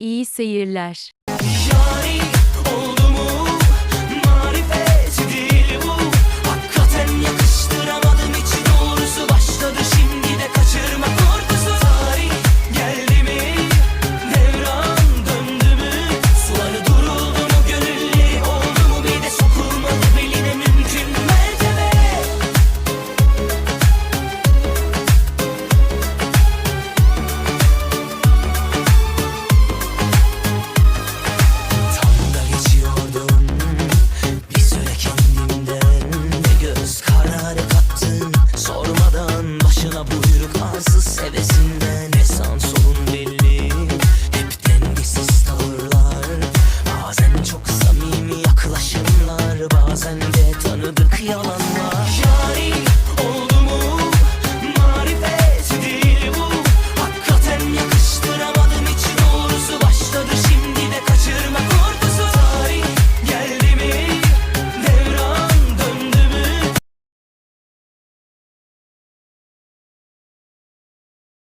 İyi seyirler. hevesinden esan solun belli Hep dengesiz tavırlar. Bazen çok samimi yaklaşımlar Bazen de tanıdık yalanlar.